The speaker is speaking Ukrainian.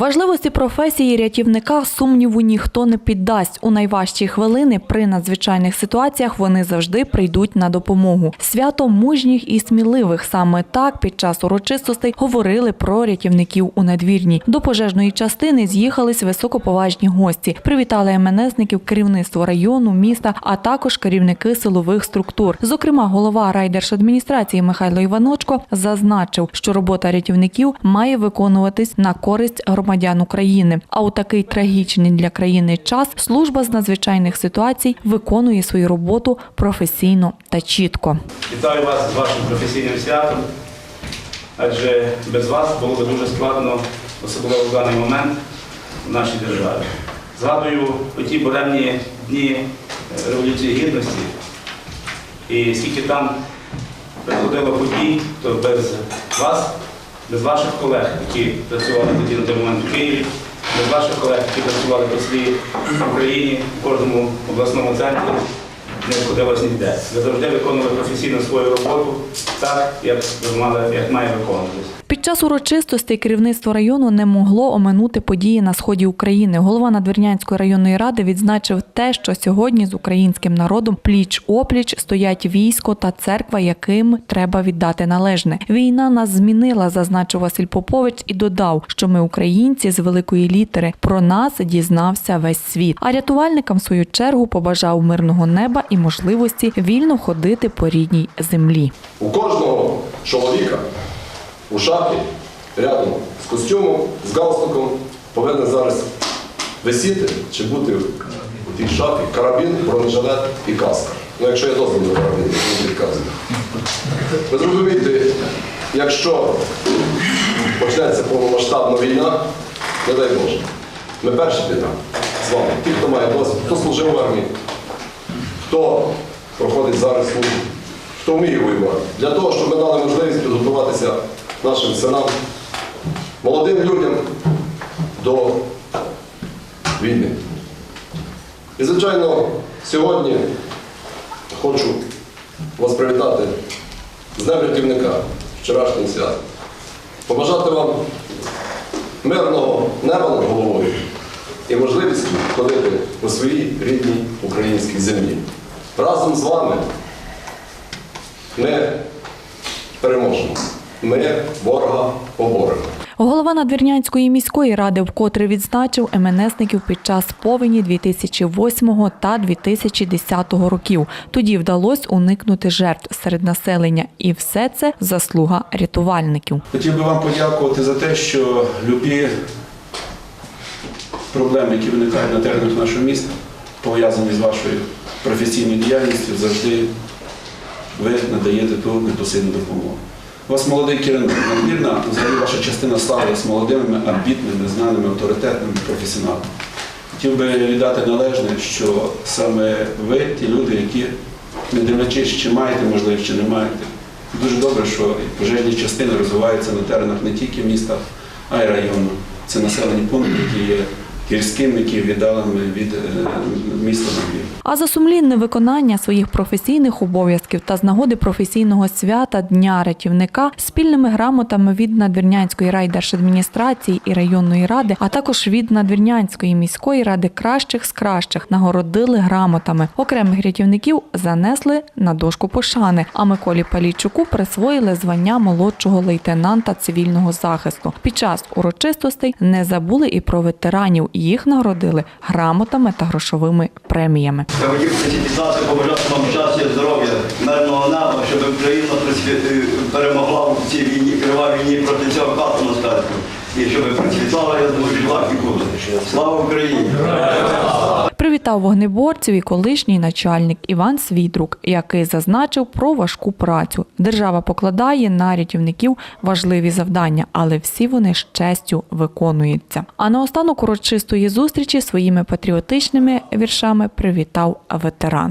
Важливості професії рятівника сумніву ніхто не піддасть. У найважчі хвилини при надзвичайних ситуаціях вони завжди прийдуть на допомогу. Свято мужніх і сміливих саме так під час урочистостей говорили про рятівників у надвірні. До пожежної частини з'їхались високоповажні гості. Привітали МНСників керівництво району, міста, а також керівники силових структур. Зокрема, голова райдержадміністрації Михайло Іваночко зазначив, що робота рятівників має виконуватись на користь громадян України. А у такий трагічний для країни час служба з надзвичайних ситуацій виконує свою роботу професійно та чітко. Вітаю вас з вашим професійним святом, адже без вас було б дуже складно, особливо в даний момент в нашій державі. Згадую ті буремні дні е, Революції Гідності, і скільки там приходило подій, то без вас, без ваших колег, які працювали тоді на той момент у Києві, без ваших колег, які працювали по всій Україні, в кожному обласному центрі, не входилось ніде. Ви завжди виконували професійно свою роботу так, як, мали, як має виконуватись. Під час урочистостей керівництво району не могло оминути події на сході України. Голова Надвірнянської районної ради відзначив те, що сьогодні з українським народом пліч опліч стоять військо та церква, яким треба віддати належне. Війна нас змінила, зазначив Василь Попович і додав, що ми українці з великої літери. Про нас дізнався весь світ. А рятувальникам в свою чергу побажав мирного неба і можливості вільно ходити по рідній землі. У кожного чоловіка у шапі рядом з костюмом, з галстуком повинен зараз висіти чи бути у тій шапі карабін, бронежилет і каска. Ну, якщо є дозвіл на карабін, не підказує. Ви зрозумієте, якщо почнеться повномасштабна війна, не дай Боже, ми перші підемо з вами. Ті, хто має досвід, хто служив в армії, хто проходить зараз службу, хто вміє воювати. Для того, щоб ми дали можливість підготуватися нашим синам, молодим людям до війни. І, звичайно, сьогодні хочу вас привітати з Днем рятівника, вчорашнім святом. Побажати вам мирного неба над головою і можливість ходити по своїй рідній українській землі. Разом з вами ми переможемо. Ми ворога поборемо. Голова Надвірнянської міської ради вкотре відзначив МНСників під час повені 2008 та 2010 років. Тоді вдалося уникнути жертв серед населення, і все це заслуга рятувальників. Хотів би вам подякувати за те, що любі проблеми, які виникають на теренах нашого міста, пов'язані з вашою професійною діяльністю, завжди ви надаєте ту непосильну допомогу. У вас молодий керівник, надмірна, взагалі ваша частина славилась молодими, амбітними, знаними, авторитетними професіоналами. Хотів би віддати належне, що саме ви, ті люди, які, не дивлячись, чи маєте можливість, чи не маєте, дуже добре, що пожежні частини розвиваються на теренах не тільки міста, а й району. Це населені пункти, які є гірськими, які є віддаленими від е, міста Надвір. А за сумлінне виконання своїх професійних обов'язків та з нагоди професійного свята Дня рятівника спільними грамотами від Надвірнянської райдержадміністрації і районної ради, а також від Надвірнянської міської ради кращих з кращих нагородили грамотами. Окремих рятівників занесли на дошку пошани. А Миколі Палійчуку присвоїли звання молодшого лейтенанта цивільного захисту. Під час урочистостей не забули і про ветеранів. Їх нагородили грамотами та грошовими преміями. Я хотів дізнатися, побажати вам щастя, здоров'я, мирного неба, щоб Україна просвіт- перемогла в цій війні, кривавій війні проти цього кату статку. І щоб процвітала, я думаю, жила і буде. Слава Україні! Привітав вогнеборців і колишній начальник Іван Свідрук, який зазначив про важку працю. Держава покладає на рятівників важливі завдання, але всі вони з честю виконуються. А наостанок урочистої зустрічі своїми патріотичними віршами привітав ветеран.